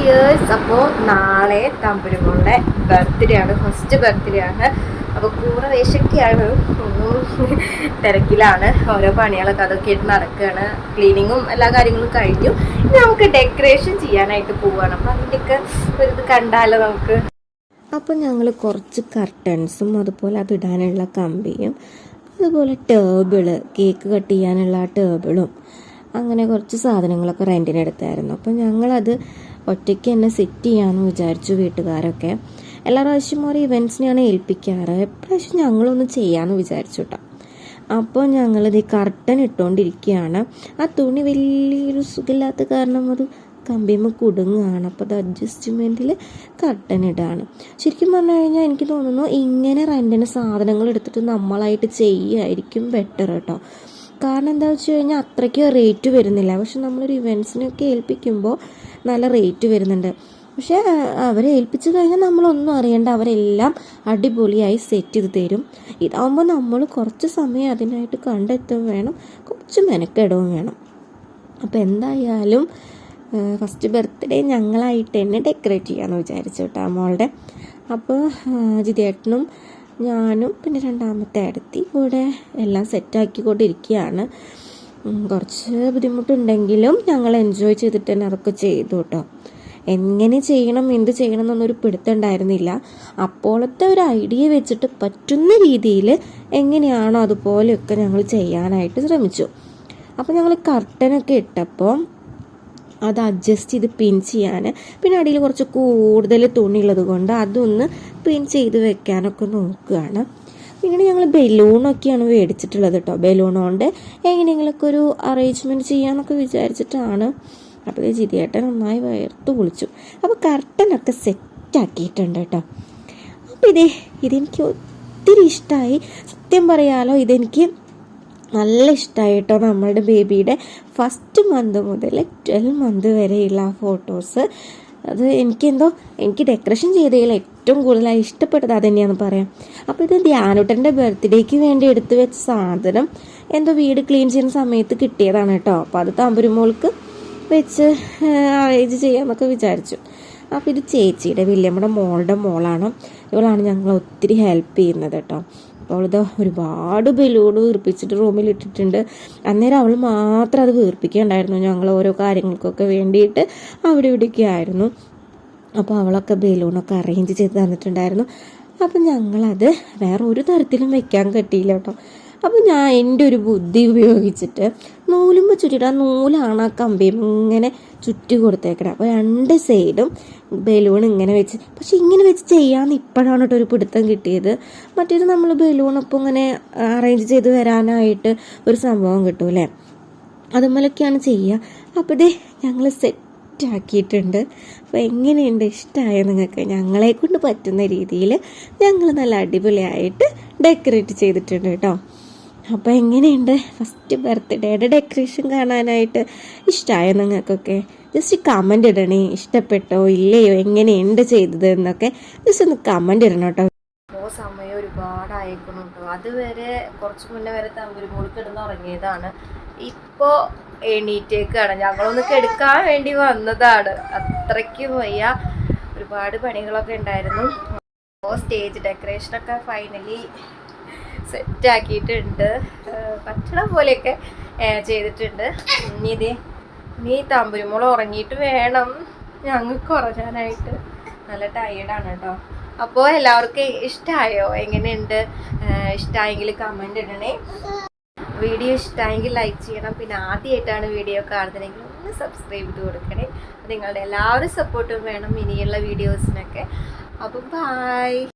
Dears അപ്പോൾ നാളെ തമ്പുരുമോളുടെ ബർത്ത്ഡേ ആണ്. ഫസ്റ്റ് ബർത്ത്ഡേ ആണ്. അപ്പോൾ കൂറ ഒന്നും തിരക്കിലാണ്. ഓരോ പണികളൊക്കെ അതൊക്കെ ആയിട്ട് നടക്കുകയാണ് ക്ലീനിങ്ങും എല്ലാ കാര്യങ്ങളും കഴിഞ്ഞു. ഇനി നമുക്ക് ഡെക്കറേഷൻ ചെയ്യാനായിട്ട് പോവുകയാണ് അപ്പോൾ അതിന്റെയൊക്കെ ഒരു ഇത് കണ്ടാലോ നമുക്ക്? അപ്പോൾ ഞങ്ങൾ കുറച്ച് കർട്ടൻസും അതുപോലെ അതിടാനുള്ള കമ്പിയും അതുപോലെ ടേബിൾ കേക്ക് കട്ട് ചെയ്യാനുള്ള ടേബിളും അങ്ങനെ കുറച്ച് സാധനങ്ങളൊക്കെ റെന്റിനെടുത്തായിരുന്നു അപ്പോൾ ഞങ്ങളത് ഒറ്റയ്ക്ക് തന്നെ സെറ്റ് ചെയ്യാമെന്ന് വിചാരിച്ചു വീട്ടുകാരൊക്കെ. എല്ലാ പ്രാവശ്യം ഓരോ ഇവന്റ്സിനെയാണ് ഏൽപ്പിക്കാറ്. എപ്രാവശ്യം ഞങ്ങളൊന്ന് ചെയ്യാമെന്ന് വിചാരിച്ചു കേട്ടോ അപ്പോൾ ഞങ്ങളിത് ഈ കർട്ടൻ ഇട്ടുകൊണ്ടിരിക്കുകയാണ് ആ തുണി വലിയൊരു സുഖമില്ലാത്ത കാരണം അത് കമ്പിമ്മ കുടുങ്ങുകയാണ്. അപ്പോൾ അത് അഡ്ജസ്റ്റ്മെന്റിൽ കർട്ടൻ ഇടാണ്. ശരിക്കും പറഞ്ഞു കഴിഞ്ഞാൽ എനിക്ക് തോന്നുന്നു ഇങ്ങനെ റെന്റിന് സാധനങ്ങൾ എടുത്തിട്ട് നമ്മളായിട്ട് ചെയ്യുമായിരിക്കും ബെറ്റർ കേട്ടോ കാരണം എന്താ വെച്ച് കഴിഞ്ഞാൽ അത്രയ്ക്ക് റേറ്റ് വരുന്നില്ല. പക്ഷെ നമ്മളൊരു ഇവന്റ്സിനൊക്കെ ഏൽപ്പിക്കുമ്പോൾ നല്ല റേറ്റ് വരുന്നുണ്ട്. പക്ഷേ അവരെ ഏൽപ്പിച്ച് കഴിഞ്ഞാൽ നമ്മളൊന്നും അറിയണ്ട. അവരെല്ലാം അടിപൊളിയായി സെറ്റ് ചെയ്ത് തരും. ഇതാകുമ്പോൾ നമ്മൾ കുറച്ച് സമയം അതിനായിട്ട് കണ്ടെത്തുകയും വേണം. കുറച്ച് മെനക്കെടവും വേണം. അപ്പോൾ എന്തായാലും ഫസ്റ്റ് ബർത്ത്ഡേ ഞങ്ങളായിട്ട് തന്നെ ഡെക്കറേറ്റ് ചെയ്യാമെന്ന് വിചാരിച്ചു കേട്ടോ മോളുടെ. അപ്പോൾ ജിതേട്ടനും ഞാനും പിന്നെ രണ്ടാമത്തെ അടുത്തി കൂടെ എല്ലാം സെറ്റാക്കിക്കൊണ്ടിരിക്കുകയാണ് കുറച്ച് ബുദ്ധിമുട്ടുണ്ടെങ്കിലും ഞങ്ങൾ എൻജോയ് ചെയ്തിട്ട് തന്നെ അതൊക്കെ ചെയ്തു കേട്ടോ. എങ്ങനെ ചെയ്യണം എന്ത് ചെയ്യണം എന്നൊന്നൊരു പിടുത്തുണ്ടായിരുന്നില്ല അപ്പോഴത്തെ ഒരു ഐഡിയ വെച്ചിട്ട് പറ്റുന്ന രീതിയിൽ എങ്ങനെയാണോ അതുപോലെയൊക്കെ ഞങ്ങൾ ചെയ്യാനായിട്ട് ശ്രമിച്ചു. അപ്പോൾ ഞങ്ങൾ കർട്ടനൊക്കെ ഇട്ടപ്പോൾ അത് അഡ്ജസ്റ്റ് ചെയ്ത് പിൻ ചെയ്യാൻ പിന്നെ അടിയിൽ കുറച്ച് കൂടുതൽ തുണിയുള്ളത് കൊണ്ട് അതൊന്ന് പിൻ ചെയ്ത് വെക്കാനൊക്കെ നോക്കുകയാണ്. പിന്നീട് ഞങ്ങൾ ബലൂണൊക്കെയാണ് മേടിച്ചിട്ടുള്ളത് കേട്ടോ ബലൂണുകൊണ്ട് എങ്ങനെയെങ്കിലൊക്കെ ഒരു അറേഞ്ച്മെന്റ് ചെയ്യാമെന്നൊക്കെ വിചാരിച്ചിട്ടാണ്. അപ്പോൾ ജിതിയേട്ടൻ നന്നായി വയർത്ത് കുളിച്ചു അപ്പോൾ കർട്ടനൊക്കെ സെറ്റാക്കിയിട്ടുണ്ട് കേട്ടോ അപ്പോൾ ഇതേ ഇതെനിക്ക് ഒത്തിരി ഇഷ്ടമായി സത്യം പറയാലോ ഇതെനിക്ക് നല്ല ഇഷ്ടമായി കേട്ടോ നമ്മളുടെ ബേബിയുടെ ഫസ്റ്റ് മന്ത് മുതൽ ട്വൽവ് മന്ത് വരെയുള്ള ഫോട്ടോസ് അത് എനിക്കെന്തോ എനിക്ക് ഡെക്കറേഷൻ ചെയ്തതിൽ ഏറ്റവും കൂടുതലായി ഇഷ്ടപ്പെട്ടത് അത് തന്നെയാണെന്ന് പറയാം. അപ്പോൾ ഇത് ധ്യാനുട്ടന്റെ ബർത്ത്ഡേക്ക് വേണ്ടി എടുത്തു വെച്ച സാധനം എന്തോ വീട് ക്ലീൻ ചെയ്യുന്ന സമയത്ത് കിട്ടിയതാണ് കേട്ടോ. അപ്പോൾ അത് തമ്പുരുമോൾക്ക് വെച്ച് അറേഞ്ച് ചെയ്യാമെന്നൊക്കെ വിചാരിച്ചു. അപ്പോൾ ഇത് ചേച്ചിയുടെ വല്യമ്മയുടെ മോളുടെ മോളാണ്. ഇവളാണ് ഞങ്ങളെ ഒത്തിരി ഹെൽപ്പ് ചെയ്യുന്നത് കേട്ടോ. അപ്പോൾ ഇത് ഒരുപാട് ബലൂൺ വീർപ്പിച്ചിട്ട് റൂമിൽ ഇട്ടിട്ടുണ്ട്. അന്നേരം അവൾ മാത്രം അത് വീർപ്പിക്കുകയുണ്ടായിരുന്നു. ഞങ്ങൾ ഓരോ കാര്യങ്ങൾക്കൊക്കെ വേണ്ടിയിട്ട് അവിടെ ഇവിടെയൊക്കെ അപ്പോൾ അവളൊക്കെ ബലൂണൊക്കെ അറേഞ്ച് ചെയ്ത് തന്നിട്ടുണ്ടായിരുന്നു. അപ്പം ഞങ്ങളത് വേറെ ഒരു തരത്തിലും വെക്കാൻ കിട്ടിയില്ല കേട്ടോ. അപ്പോൾ ഞാൻ എന്റെ ഒരു ബുദ്ധി ഉപയോഗിച്ചിട്ട് നൂലുമ്പോൾ ചുറ്റിട്ട് ആ നൂലാണ് ആ കമ്പിയും ഇങ്ങനെ ചുറ്റി കൊടുത്തേക്കണം. അപ്പോൾ രണ്ട് സൈഡും ബലൂൺ ഇങ്ങനെ വെച്ച് പക്ഷെ ഇങ്ങനെ വെച്ച് ചെയ്യാമെന്ന് ഇപ്പോഴാണ് കേട്ടോ ഒരു പിടുത്തം കിട്ടിയത്. മറ്റേത് നമ്മൾ ബലൂൺ ഇങ്ങനെ അറേഞ്ച് ചെയ്ത് വരാനായിട്ട് ഒരു സംഭവം കിട്ടും അല്ലേ അതുപോലൊക്കെയാണ് ചെയ്യുക അപ്പോൾ ഇതേ ഞങ്ങൾ സെറ്റ് ആക്കിയിട്ടുണ്ട്. അപ്പോൾ എങ്ങനെയുണ്ട്? ഇഷ്ടമായ നിങ്ങൾക്ക്? ഞങ്ങളെ കൊണ്ട് പറ്റുന്ന രീതിയിൽ ഞങ്ങൾ നല്ല അടിപൊളിയായിട്ട് ഡെക്കറേറ്റ് ചെയ്തിട്ടുണ്ട് കേട്ടോ. അപ്പോൾ എങ്ങനെയുണ്ട്? ഫസ്റ്റ് ബർത്ത്ഡേയുടെ ഡെക്കറേഷൻ കാണാനായിട്ട് ഇഷ്ടമായോ നിങ്ങൾക്കൊക്കെ? ജസ്റ്റ് കമന്റ് ഇടണേ. ഇഷ്ടപ്പെട്ടോ? ഇല്ലയോ? എങ്ങനെയുണ്ട് ചെയ്തത് എന്നൊക്കെ ജസ്റ്റ് ഒന്ന് കമന്റ് ഇടണം കേട്ടോ. അപ്പോൾ സമയം ഒരുപാട് കേട്ടോ അതുവരെ കുറച്ച് മുന്നേ വരെ തമ്പുരുമോൾ കിടന്ന് ഉറങ്ങിയതാണ് ഇപ്പോൾ എണീറ്റേക്കാണ് ഞങ്ങളൊന്ന് കെടുക്കാൻ വേണ്ടി വന്നതാണ്. അത്രയ്ക്ക് വയ്യ. ഒരുപാട് പണികളൊക്കെ ഉണ്ടായിരുന്നു. അപ്പോൾ സ്റ്റേജ് ഡെക്കറേഷനൊക്കെ ഫൈനലി സെറ്റ് ആക്കിയിട്ടുണ്ട് ഭക്ഷണം പോലെയൊക്കെ ചെയ്തിട്ടുണ്ട്. ഇനി ഇത് നീ തമ്പുരുമോൾ ഉറങ്ങിയിട്ട് വേണം ഞങ്ങൾക്ക് ഉറങ്ങാനായിട്ട്. നല്ല ടയേർഡാണ് കേട്ടോ അപ്പോൾ എല്ലാവർക്കും ഇഷ്ടമായോ എങ്ങനെയുണ്ട്? ഇഷ്ടമായെങ്കിൽ കമന്റ് ഇടണേ. വീഡിയോ ഇഷ്ടമായെങ്കിൽ ലൈക്ക് ചെയ്യണം. പിന്നെ ആദ്യമായിട്ടാണ് വീഡിയോ കാണുന്നതെങ്കിൽ ഒന്ന് സബ്സ്ക്രൈബ് ചെയ്ത് കൊടുക്കണേ. നിങ്ങളുടെ എല്ലാവരും സപ്പോർട്ടും വേണം ഇനിയുള്ള വീഡിയോസിനൊക്കെ അപ്പം ബായ്